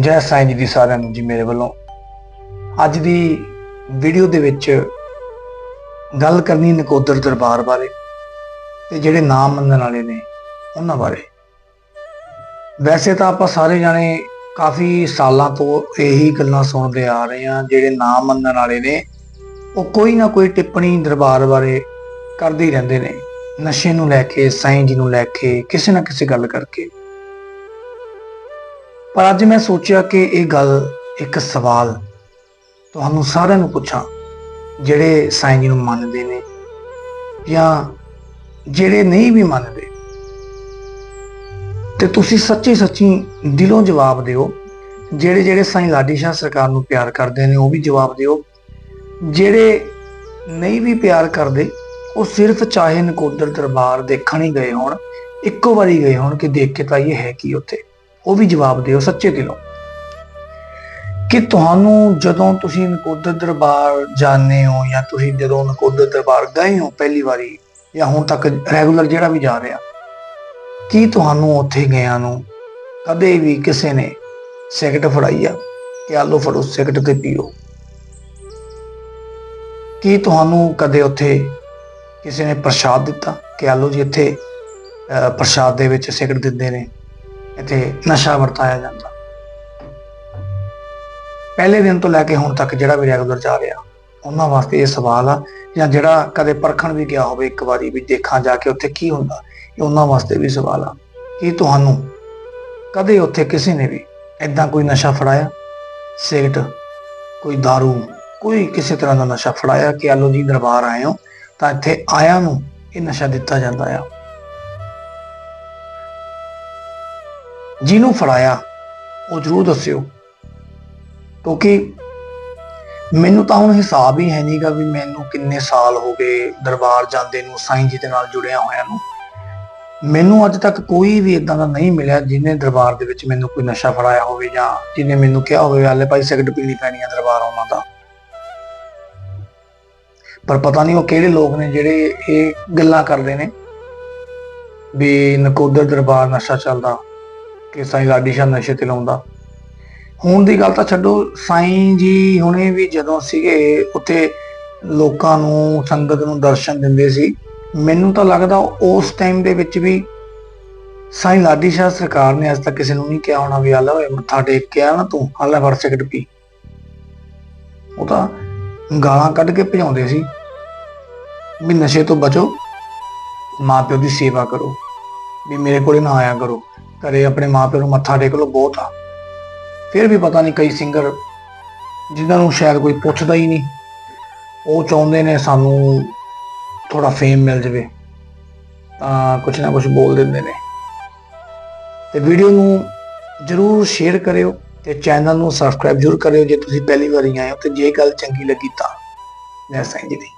ਜੈ ਸਾਈਂ ਜੀ ਦੀ ਸਾਰਿਆਂ ਨੂੰ ਜੀ ਮੇਰੇ ਵੱਲੋਂ। ਅੱਜ ਦੀ ਵੀਡੀਓ ਦੇ ਵਿੱਚ ਗੱਲ ਕਰਨੀ ਨਕੋਦਰ ਦਰਬਾਰ ਬਾਰੇ ਤੇ ਜਿਹੜੇ ਨਾਮ ਮੰਨਣ ਵਾਲੇ ਨੇ ਉਹਨਾਂ ਬਾਰੇ। ਵੈਸੇ ਤਾਂ ਆਪਾਂ ਸਾਰੇ ਜਾਣੇ ਕਾਫੀ ਸਾਲਾਂ ਤੋਂ ਇਹੀ ਗੱਲਾਂ ਸੁਣਦੇ ਆ ਰਹੇ ਹਾਂ, ਜਿਹੜੇ ਨਾਮ ਮੰਨਣ ਵਾਲੇ ਨੇ, ਉਹ ਕੋਈ ਨਾ ਕੋਈ ਟਿੱਪਣੀ ਦਰਬਾਰ ਬਾਰੇ ਕਰਦੇ ਹੀ ਰਹਿੰਦੇ ਨੇ। ਨਸ਼ੇ ਨੂੰ ਲੈ ਕੇ, ਸਾਈਂ ਜੀ ਨੂੰ ਲੈ ਕੇ, ਕਿਸੇ ਨਾ ਕਿਸੇ ਗੱਲ ਕਰਕੇ। ਪਰ ਅੱਜ ਮੈਂ ਸੋਚਿਆ ਕਿ ਇਹ ਗੱਲ ਇੱਕ ਸਵਾਲ ਤੁਹਾਨੂੰ ਸਾਰਿਆਂ ਨੂੰ ਪੁੱਛਾਂ, ਜਿਹੜੇ ਸਾਈਂ ਜੀ ਨੂੰ ਮੰਨਦੇ ਨੇ ਜਾਂ ਜਿਹੜੇ ਨਹੀਂ ਵੀ ਮੰਨਦੇ। ਤੇ ਤੁਸੀਂ ਸੱਚੀ ਸੱਚੀ ਦਿਲੋਂ ਜਵਾਬ ਦਿਓ ਜਿਹੜੇ ਜਿਹੜੇ ਸਾਈਂ ਲਾਡੀ ਸ਼ਾਹ ਸਰਕਾਰ ਨੂੰ ਪਿਆਰ ਕਰਦੇ ਨੇ, ਉਹ ਵੀ ਜਵਾਬ ਦਿਓ। ਜਿਹੜੇ ਨਹੀਂ ਵੀ ਪਿਆਰ ਕਰਦੇ, ਉਹ ਸਿਰਫ ਚਾਹੇ ਨਕੋਦਰ ਦਰਬਾਰ ਦੇਖਣ ਹੀ ਗਏ ਹੋਣ, ਇੱਕੋ ਵਾਰੀ ਗਏ ਹੋਣ ਕਿ ਦੇਖ ਕੇ ਤਾਂ ਇਹ ਹੈ ਕੀ ਉੱਥੇ। ਉਹ ਵੀ ਜਵਾਬ ਦਿਓ ਸੱਚੇ ਦਿਲੋਂ। ਕਿ ਤੁਹਾਨੂੰ ਜਦੋਂ ਤੁਸੀਂ ਨਕੋਦਰ ਦਰਬਾਰ ਜਾਂਦੇ ਹੋ ਜਾਂ ਤੁਸੀਂ ਜਦੋਂ ਨਕੋਦਰ ਦਰਬਾਰ ਗਏ ਹੋ ਪਹਿਲੀ ਵਾਰੀ ਜਾਂ ਹੁਣ ਤੱਕ ਰੈਗੂਲਰ ਜਿਹੜਾ ਵੀ ਜਾ ਰਿਹਾ, ਕੀ ਤੁਹਾਨੂੰ ਉੱਥੇ ਗਿਆਂ ਨੂੰ ਕਦੇ ਵੀ ਕਿਸੇ ਨੇ ਸਿਗਰਟ ਫੜਾਈ ਆ? ਕਿ ਆ ਫੜੋ, ਸਿਗਰਟ ਤੇ ਪੀਓ। ਕੀ ਤੁਹਾਨੂੰ ਕਦੇ ਉੱਥੇ ਕਿਸੇ ਨੇ ਪ੍ਰਸ਼ਾਦ ਦਿੱਤਾ? ਕਿ ਆਲੋ ਜੀ ਇੱਥੇ ਪ੍ਰਸ਼ਾਦ ਦੇ ਵਿੱਚ ਸਿਗਰਟ ਦਿੰਦੇ ਨੇ? ਇੱਥੇ ਨਸ਼ਾ ਵਰਤਾਇਆ ਜਾਂਦਾ। ਪਹਿਲੇ ਦਿਨ ਤੋਂ ਲੈ ਕੇ ਹੁਣ ਤੱਕ ਜਿਹੜਾ ਵੀ ਰੈਗੂਲਰ ਜਾ ਰਿਹਾ, ਉਹਨਾਂ ਵਾਸਤੇ ਇਹ ਸਵਾਲ ਆ, ਜਾਂ ਜਿਹੜਾ ਕਦੇ ਪਰਖਣ ਵੀ ਗਿਆ ਹੋਵੇ ਇੱਕ ਵਾਰੀ ਵੀ ਦੇਖਾਂ ਜਾ ਕੇ ਉੱਥੇ ਕੀ ਹੁੰਦਾ, ਇਹ ਉਹਨਾਂ ਵਾਸਤੇ ਵੀ ਸਵਾਲ ਆ। ਕੀ ਤੁਹਾਨੂੰ ਕਦੇ ਉੱਥੇ ਕਿਸੇ ਨੇ ਵੀ ਐਦਾਂ ਕੋਈ ਨਸ਼ਾ ਫੜਾਇਆ? ਸਿਗਰਟ, ਕੋਈ दारू, ਕੋਈ ਕਿਸੇ ਤਰ੍ਹਾਂ ਦਾ ਨਸ਼ਾ ਫੜਾਇਆ ਕਿ ਆਲੋ ਜੀ ਦਰਬਾਰ ਆਏ ਹੋ ਤਾਂ ਇੱਥੇ ਆਇਆਂ ਨੂੰ ਇਹ ਨਸ਼ਾ ਦਿੱਤਾ ਜਾਂਦਾ ਆ। ਜਿਹਨੂੰ ਫੜਾਇਆ, ਉਹ ਜਰੂਰ ਦੱਸਿਓ। ਕਿਉਂਕਿ ਮੈਨੂੰ ਤਾਂ ਹੁਣ ਹਿਸਾਬ ਹੀ ਹੈ ਨਹੀਂਗਾ ਵੀ ਮੈਨੂੰ ਕਿੰਨੇ ਸਾਲ ਹੋ ਗਏ ਦਰਬਾਰ ਜਾਂਦੇ ਨੂੰ, ਸਾਈਂ ਜੀ ਦੇ ਨਾਲ ਜੁੜਿਆ ਹੋਇਆ ਨੂੰ। ਮੈਨੂੰ ਅੱਜ ਤੱਕ ਕੋਈ ਵੀ ਇਦਾਂ ਦਾ ਨਹੀਂ ਮਿਲਿਆ ਜਿਹਨੇ ਦਰਬਾਰ ਦੇ ਵਿੱਚ ਮੈਨੂੰ ਕੋਈ ਨਸ਼ਾ ਫੜਾਇਆ ਹੋਵੇ ਜਾਂ ਜਿਹਨੇ ਮੈਨੂੰ ਕਿਹਾ ਹੋਵੇ ਹਾਲੇ ਭਾਈ ਸਿਗਰਟ ਪੀਣੀ ਪੈਣੀ ਆ ਦਰਬਾਰ ਆਉਣਾ ਦਾ। ਪਰ ਪਤਾ ਨਹੀਂ ਉਹ ਕਿਹੜੇ ਲੋਕ ਨੇ ਜਿਹੜੇ ਇਹ ਗੱਲਾਂ ਕਰਦੇ ਨੇ ਵੀ ਨਕੋਦਰ ਦਰਬਾਰ ਨਸ਼ਾ ਚੱਲਦਾ। ਕਿ ਸਾਈਂ ਲਾਡੀ ਸ਼ਾਹ ਨਸ਼ੇ ਤੇ ਲਾਉਂਦਾ। ਹੁਣ ਦੀ ਗੱਲ ਤਾਂ ਛੱਡੋ, ਸਾਈਂ ਜੀ ਹੁਣੇ ਵੀ ਜਦੋਂ ਸੀਗੇ, ਉੱਥੇ ਲੋਕਾਂ ਨੂੰ, ਸੰਗਤ ਨੂੰ ਦਰਸ਼ਨ ਦਿੰਦੇ ਸੀ। ਮੈਨੂੰ ਤਾਂ ਲੱਗਦਾ ਉਸ ਟਾਈਮ ਦੇ ਵਿੱਚ ਵੀ ਸਾਈਂ ਲਾਡੀ ਸ਼ਾਹ ਸਰਕਾਰ ਨੇ ਅੱਜ ਤੱਕ ਕਿਸੇ ਨੂੰ ਨਹੀਂ ਕਿਹਾ ਹੋਣਾ ਵੀ ਆ ਲੈ ਮੱਥਾ ਟੇਕ ਕੇ ਆ ਨਾ ਤੂੰ ਆ ਲੈ ਫੜ ਸਿਗਰਟ ਪੀ। ਉਹ ਤਾਂ ਗਾਲਾਂ ਕੱਢ ਕੇ ਭਜਾਉਂਦੇ ਸੀ ਵੀ ਨਸ਼ੇ ਤੋਂ ਬਚੋ ਮਾਪਿਓ ਦੀ ਸੇਵਾ ਕਰੋ, ਵੀ ਮੇਰੇ ਕੋਲੇ ਨਾ ਆਇਆ ਕਰੋ। ਘਰੇ ਆਪਣੇ ਮਾਪਿਓ ਨੂੰ ਮੱਥਾ ਟੇਕ ਲਓ, ਬਹੁਤ ਆ। ਫਿਰ ਵੀ ਪਤਾ ਨਹੀਂ ਕਈ ਸਿੰਗਰ ਜਿਨ੍ਹਾਂ ਨੂੰ ਸ਼ਾਇਦ ਕੋਈ ਪੁੱਛਦਾ ਹੀ ਨਹੀਂ। ਉਹ ਚਾਹੁੰਦੇ ਨੇ ਸਾਨੂੰ ਥੋੜਾ ਫੇਮ ਮਿਲ ਜਵੇ, ਤਾਂ ਕੁਝ ਨਾ ਕੁਝ ਬੋਲ ਦਿੰਦੇ ਨੇ। ਤੇ ਵੀਡੀਓ ਨੂੰ ਜਰੂਰ ਸ਼ੇਅਰ ਕਰਿਓ ਤੇ ਚੈਨਲ ਨੂੰ ਸਬਸਕ੍ਰਾਈਬ ਜਰੂਰ ਕਰਿਓ ਜੇ ਤੁਸੀਂ ਪਹਿਲੀ ਵਾਰੀ ਆਏ ਹੋ ਤੇ ਜੇ ਗੱਲ ਚੰਗੀ ਲੱਗੀ ਤਾਂ ਜੈ ਸਾਈਂ ਜੀ ਦੀ।